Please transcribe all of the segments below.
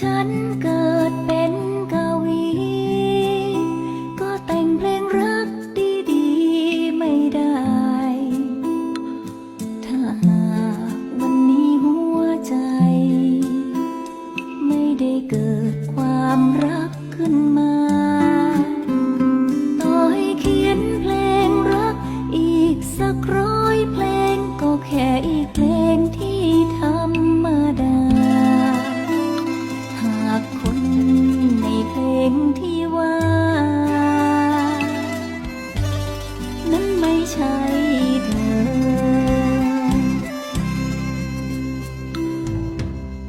ฉันเกิดเป็นกวี ก็แต่งเพลงรักดีๆไม่ได้ ถ้าหากวันนี้หัวใจ ไม่ได้เกิดความรักขึ้นมา ต่อให้เขียนเพลงรักอีกสักร้อ ใช่เธอ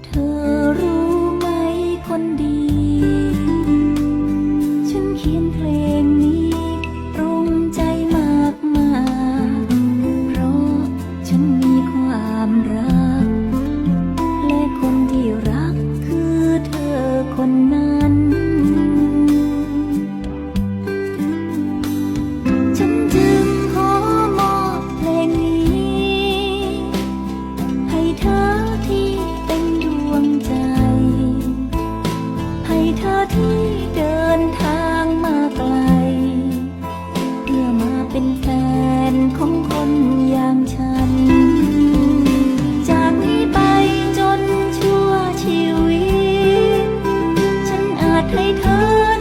เธอรู้ไหมคนดี ฉันเขียนเพลงนี้ตรงใจมากมายเพราะฉันมีความรัก และคนที่รักคือเธอคนนั้น เป็นแฟนของคนอย่างฉัน จากนี้ไปจนชั่วชีวิต ฉันอาจให้เธอ